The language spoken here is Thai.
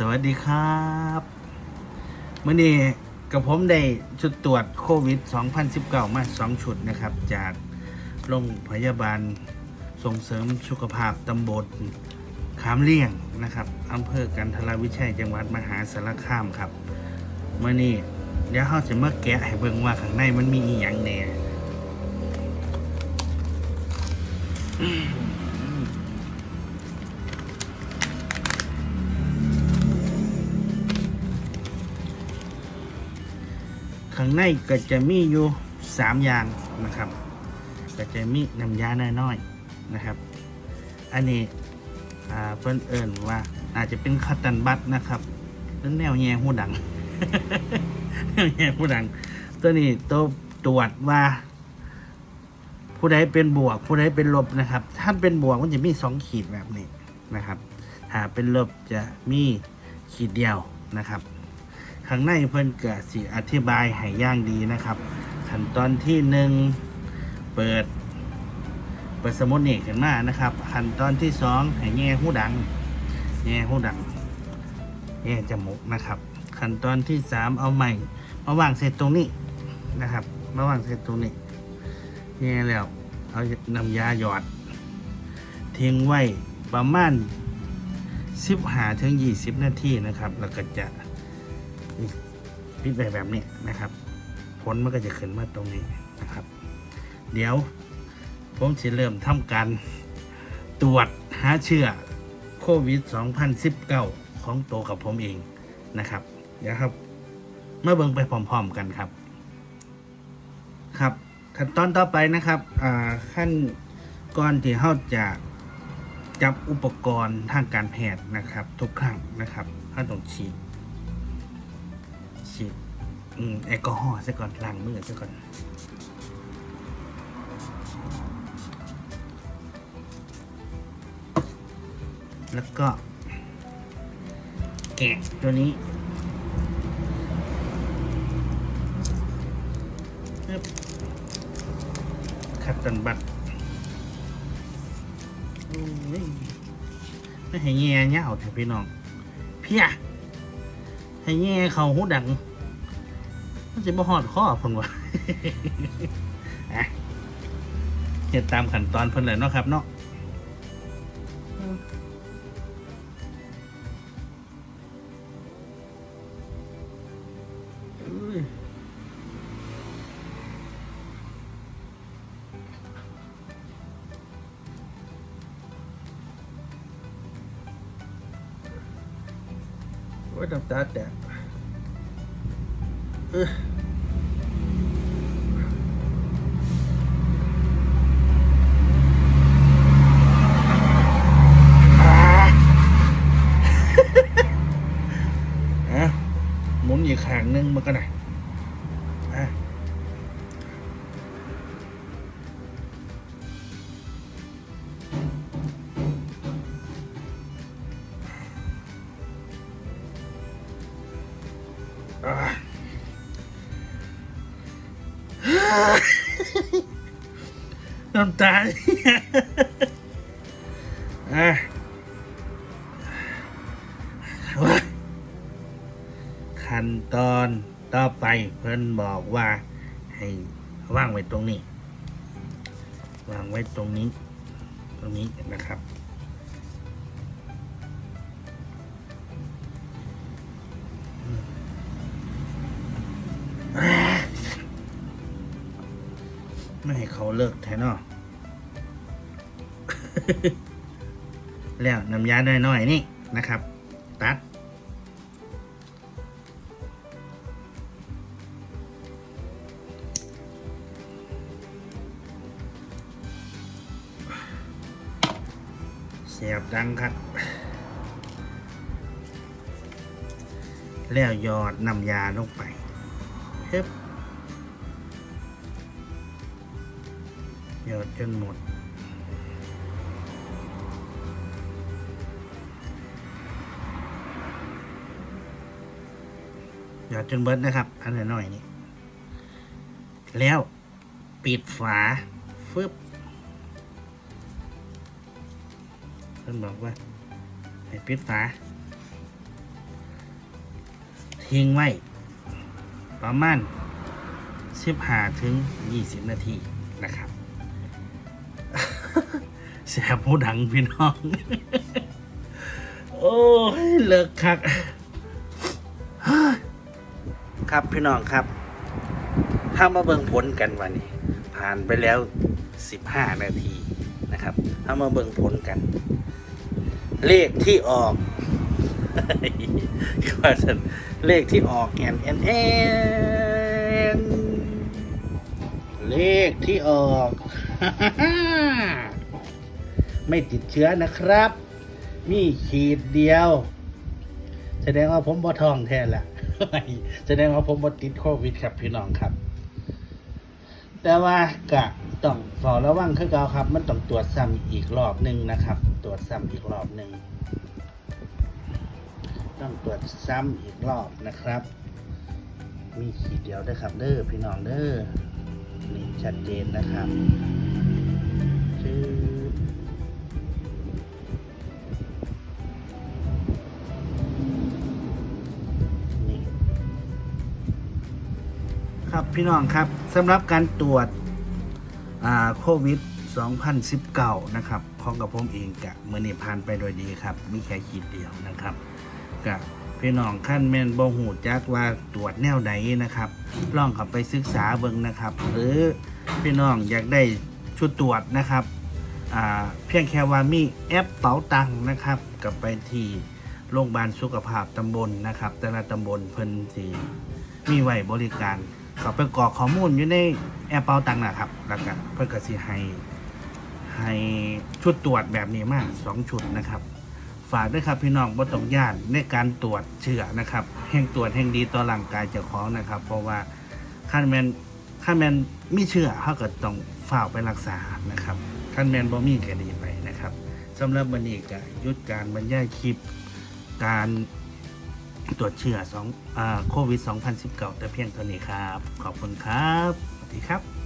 สวัสดีครับเมื่อนี้กับผมได้ชุดตรวจโควิด 2019 มาสองชุดนะครับ จากโรงพยาบาลส่งเสริมสุขภาพตำบลขามเลี่ยงนะครับอำเภอกันทรวิชัยจังหวัดมหาสารคามครับเมื่อนี้เดี๋ยวเราจะมาแกะให้เบิ่งว่าข้างในมันมีอีหยังแน่างในก็จะมีอยู่สามอย่างนะครับ ก็จะมีน้ำยาน้อยๆนะครับ อันนี้อ่าเพิ่นเอิญว่าอาจจะเป็นคัตตันบัตนะครับหรือแนวแย่หูดังแนวแย่หูดัง ตัวนี้ตัวตรวจว่า ผู้ใดเป็นบวก ผู้ใดเป็นลบนะครับ ถ้าเป็นบวกมันจะมีสองขีดแบบนี้นะครับถ้าเป็นลบจะมีขีดเดียวนะครับ ข้างในเพิ่นก็สิอธิบายให้ย่างดีนะครับ ขั้นตอนที่หนึ่งเปิด เปิดสมุดนี่ขึ้นมานะครับ ขั้นตอนที่สองให้แง่หูดัง แง่หูดังแง่จมูกนะครับ ขั้นตอนที่สามเอาใหม่มาวางเสร็จตรงนี้นะครับมาวางเสร็จตรงนี้แง่แล้วเอาน้ำยาหยอด ทิ้งไว้ประมาณสิบหาถึงยี่สิบนาทีนะครับ แล้วก็จะ ปิดไปแบบนี้นะครับ ผลมันก็จะขึ้นมาตรงนี้นะครับ เดี๋ยวผมจะเริ่มทำการตรวจหาเชื้อโควิด 2019 ของตัวกับผมเองนะครับเดี๋ยวครับมาเบิ่งไปพร้อม ๆ กันครับ ครับขั้นตอนต่อไปนะครับอ่าขั้นก่อนที่เราจะจับอุปกรณ์ทางการแพทย์นะครับ ทุกครั้งนะครับเราต้องฉีด แอลกอฮอล์ซะก่อนล้างมือซะก่อนแล้วก็ แกะตัวนี้ปึ๊บคัตตันบัตโอ้ยไม่ให้แง่เงี้ยเอาเถอะพี่น้อง เพียให้แง่เขาหูดัง มันจะมาหอดข้อเพิ่นวะเฮ็ดตามขั้นตอนเพิ่นเลยเนาะครับเนาะอุ้ยโอ้ยน้ำตาแตก เอออะหมุนอีกข้ นึงมันก็ได้อะอะน้ำตาอะขั้นตอนต่อไปเพิ่นบอกว่า ให้วางไว้ตรงนี้ วางไว้ตรงนี้ ตรงนี้นะครับ ไม่ให้เขาเลิกแทนเนอะแล้วน้ำยาน้อยๆนี่นะครับ ตัด เสียบดังครับ แล้วหยอดน้ำยาลงไปเฮ้ หยอดจนหมด หยอดจนเบิดนะครับ อันหน่อยนี่แล้วปิดฝา ฟึบเพิ่นบอกว่า ให้ปิดฝา ทิ้งไว้ ประมาณ15ถึง 20 นาทีนะครับ แสบผู้ดังพี่น้อง โอ้ยเลิกคัก ครับพี่น้องครับถ้ามาเบิ่งผลกันวันนี้ ผ่านไปแล้ว 15 นาทีนะครับถ้ามาเบิ่งผลกัน เลขที่ออกก็ว่าซั่นเลขที่ออกแอนแอนแอนเลขที่ออก ไม่ติดเชื้อนะครับ มีขีดเดียว แสดงว่าผมบ่ทองแท้ละแสดงว่าผมบ่ติดโควิดครับพี่น้องครับ แต่ว่ากะต้องเฝ้าระวังคือเก่าครับ มันต้องตรวจซ้ำอีกรอบหนึ่งนะครับ ตรวจซ้ำอีกรอบหนึ่งต้องตรวจซ้ำอีกรอบนะครับ มีขีดเดียวด้ครับเด้อพี่น้องเด้อนี่ชัดเจนนะครับ ครับพี่น้องครับสำหรับการตรวจโควิด 2019 นะครับของกับผมเองกะเมื่อนี้ผ่านไปโดยดีครับ มีแค่ขีดเดียวนะครับกะพี่น้องขั้นแมนบ่หูจักว่าตรวจแนวใดนะครับลองข้าไปศึกษาเบิ่งนะครับ หรือพี่น้องอยากได้ชุดตรวจนะครับเพียงแค่ว่ามีแอปเป๋าตังนะครับกับไปที่โรงพยาบาลสุขภาพตำบลนะครับ แต่ละตำบลเพิ่นสีมีไว้บริการ เขาไปกรอกข้อมูลอยู่ในแอปเปาตังนะครับ แล้วก็เพื่อก็สิให้ให้ชุดตรวจแบบนี้มาสองชุดนะครับ ฝากด้วยครับพี่น้องบ่ต้องย่านในการตรวจเชื้อนะครับ แห่งตรวจแห่งดีต่อร่างกายเจ้าของนะครับ เพราะว่าขั้นแมนขั้นแมนมีเชื้อเขาก็ต้องฝ่าไปรักษานะครับขั้นแมนบ่มีก็ดีไปนะครับสำหรับวันนี้ก็ยุดการบรรยายคลิปการ ตรวจเชื้อสองโควิด 2019 แต่เพียงเท่านี้ครับ ขอบคุณครับ สวัสดีครับ